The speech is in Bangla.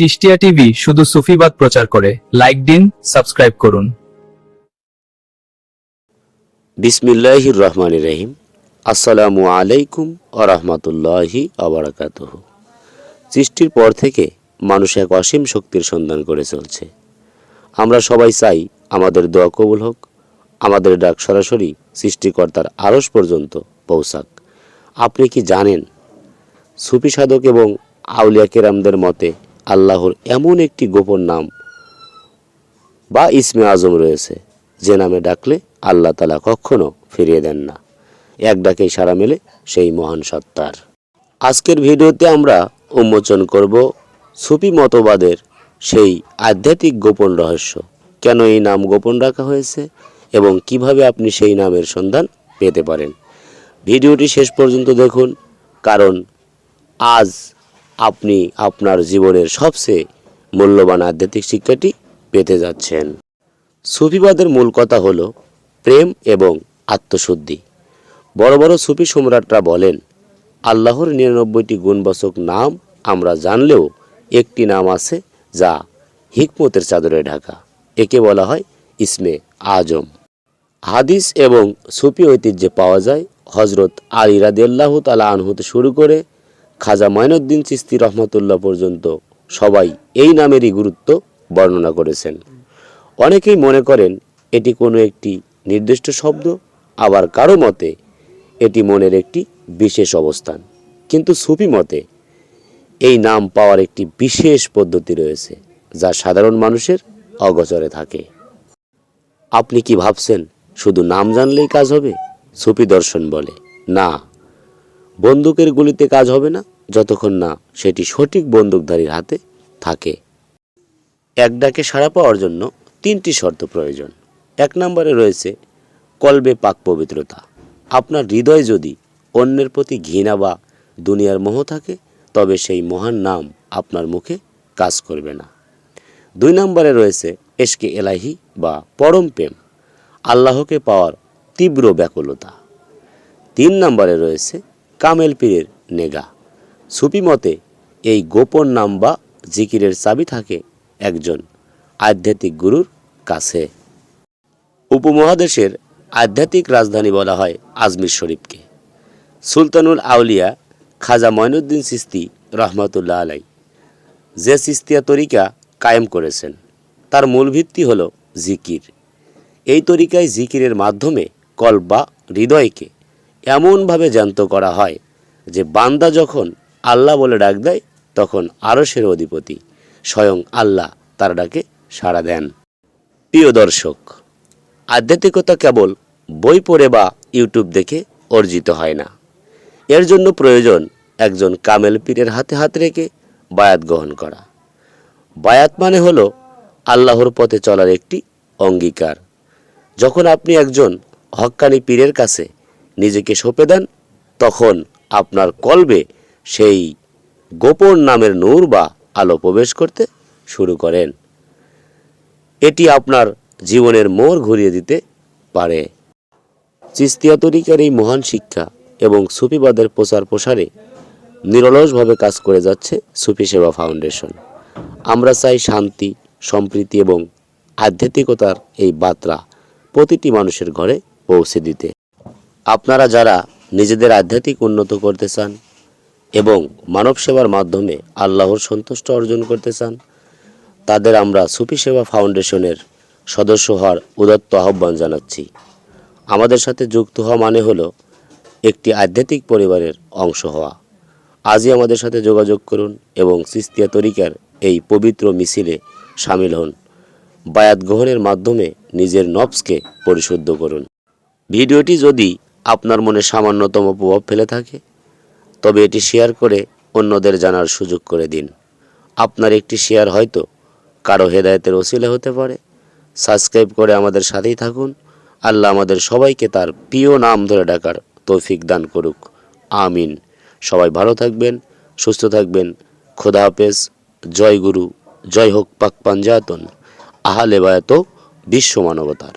চিস্টিয়া টিভি শুধু সুফিবাদ প্রচার করে। লাইক দিন সাবস্ক্রাইব করুন। বিসমিল্লাহির রহমান রহিম আসসালামু আলাইকুম আ রহমতুল্লাহি আবরাকাতহ সৃষ্টির পর থেকে মানুষ এক অসীম শক্তির সন্ধান করে চলছে। আমরা সবাই চাই আমাদের দোয়া কবুল হোক। আমাদের ডাক সরাসরি সৃষ্টিকর্তার আড়স পর্যন্ত পৌঁছাক। আপনি কি জানেন? সুফি সাধক এবং আউলিয়া কেরামদের মতে আল্লাহর এমন একটি গোপন নাম বা ইসমে আজম রয়েছে, যে নামে ডাকলে আল্লাহ তালা কখনো ফিরিয়ে দেন না। এক ডাকেই সারা মেলে সেই মহান সত্তার। আজকের ভিডিওতে আমরা উন্মোচন করব সুফি মতবাদের সেই আধ্যাত্মিক গোপন রহস্য। কেন এই নাম গোপন রাখা হয়েছে এবং কীভাবে আপনি সেই নামের সন্ধান পেতে পারেন? ভিডিওটি শেষ পর্যন্ত দেখুন, কারণ আজ আপনি আপনার জীবনের সবচেয়ে মূল্যবান আধ্যাত্মিক শিক্ষাটি পেতে যাচ্ছেন। সুফিবাদের মূল কথা হলো প্রেম এবং আত্মশুদ্ধি। বড় বড় সুফি সম্রাটরা বলেন, আল্লাহর নিরানব্বইটি গুণবাচক নাম আমরা জানলেও একটি নাম আছে যা হিকমতের চাদরে ঢাকা। একে বলা হয় ইসমে আজম। হাদিস এবং সুফি ঐতিহ্যে পাওয়া যায় হজরত আলী রাদিয়াল্লাহু তালা আনহুতে শুরু করে খাজা মাইনুদ্দিন চিস্তি রহমতুল্লাহ পর্যন্ত সবাই এই নামেরই গুরুত্ব বর্ণনা করেছেন। অনেকেই মনে করেন এটি কোনো একটি নির্দিষ্ট শব্দ, আবার কারও মতে এটি মনের একটি বিশেষ অবস্থান। কিন্তু সুফি মতে এই নাম পাওয়ার একটি বিশেষ পদ্ধতি রয়েছে, যা সাধারণ মানুষের অগচরে থাকে। আপনি কি ভাবছেন, শুধু নাম জানলেই কাজ হবে? সুফি দর্শন বলে, না, বন্দুকের গুলিতে কাজ হবে না যতক্ষণ না সেটি সঠিক বন্দুকধারীর হাতে থাকে। এক ডাকে সাড়া পাওয়ার জন্য তিনটি শর্ত প্রয়োজন। এক নম্বরে রয়েছে কলবে পাক পবিত্রতা। আপনার হৃদয় যদি অন্যের প্রতি ঘৃণা বা দুনিয়ার মোহ থাকে, তবে সেই মহান নাম আপনার মুখে কাজ করবে না। দুই নম্বরে রয়েছে এসকে এলাহি বা পরম প্রেম, আল্লাহকে পাওয়ার তীব্র ব্যাকুলতা। তিন নম্বরে রয়েছে কামেল পীরের নেগা। সুফি মতে, এই গোপন নাম বা জিকিরের চাবি থাকে একজন আধ্যাত্মিক গুরুর কাছে। উপমহাদেশের আধ্যাত্মিক রাজধানী বলা হয় আজমির শরীফকে। সুলতানুল আউলিয়া খাজা ময়নুদ্দিন সিস্তি রহমতুল্লাহ আলাই যে সিস্তিয়া তরিকা কায়েম করেছেন, তার মূল ভিত্তি হল জিকির। এই তরিকায় জিকিরের মাধ্যমে কল বা হৃদয়কে এমনভাবে জ্যান্ত করা হয় যে বান্দা যখন আল্লাহ বলে ডাক দেয়, তখন আরশের অধিপতি স্বয়ং আল্লাহ তার ডাকে সাড়া দেন। প্রিয় দর্শক, আধ্যাত্মিকতা কেবল বই পড়ে বা ইউটিউব দেখে অর্জিত হয় না। এর জন্য প্রয়োজন একজন কামেল পীরের হাতে হাত রেখে বায়াত গ্রহণ করা। বায়াত মানে হলো আল্লাহর পথে চলার একটি অঙ্গীকার। যখন আপনি একজন হক্কানি পীরের কাছে নিজেকে সঁপে দেন, তখন আপনার কলবে সেই গোপন নামের নূর বা আলো প্রবেশ করতে শুরু করেন। এটি আপনার জীবনের মোড় ঘুরিয়ে দিতে পারে। চিস্তিয়া তরিকার এই মহান শিক্ষা এবং সুফিবাদের প্রচার প্রসারে নিরলসভাবে কাজ করে যাচ্ছে সুফি সেবা ফাউন্ডেশন। আমরা চাই শান্তি, সম্প্রীতি এবং আধ্যাত্মিকতার এই বার্তা প্রতিটি মানুষের ঘরে পৌঁছে দিতে। আপনারা যারা নিজেদের আধ্যাত্মিক উন্নত করতে চান এবং মানব সেবার মাধ্যমে আল্লাহর সন্তুষ্ট অর্জন করতে চান, তাদের আমরা সুফি সেবা ফাউন্ডেশনের সদস্য হওয়ার উদত্ত আহ্বান জানাচ্ছি। আমাদের সাথে যুক্ত হওয়া মানে হলো একটি আধ্যাত্মিক পরিবারের অংশ হওয়া। আজই আমাদের সাথে যোগাযোগ করুন এবং সিস্তিয়া তরিকার এই পবিত্র মিছিলে সামিল হন। বায়াত গ্রহণের মাধ্যমে নিজের নবসকে পরিশুদ্ধ করুন। ভিডিওটি যদি আপনার মনে সামান্যতম প্রভাব ফেলে থাকে তবে এটি শেয়ার করে অন্যদের জানার সুযোগ করে দিন। আপনার একটি শেয়ার হয়তো কারও হেদায়েতের ওসিলে হতে পারে। সাবস্ক্রাইব করে আমাদের সাথেই থাকুন। আল্লাহ আমাদের সবাইকে তার প্রিয় নাম ধরে ডাকার তৌফিক দান করুক। আমিন। সবাই ভালো থাকবেন, সুস্থ থাকবেন। খোদা হাফেজ। জয় গুরু। জয় হোক পাক পাঞ্জাতন। আহালে বায়াত বিশ্ব মানবতার।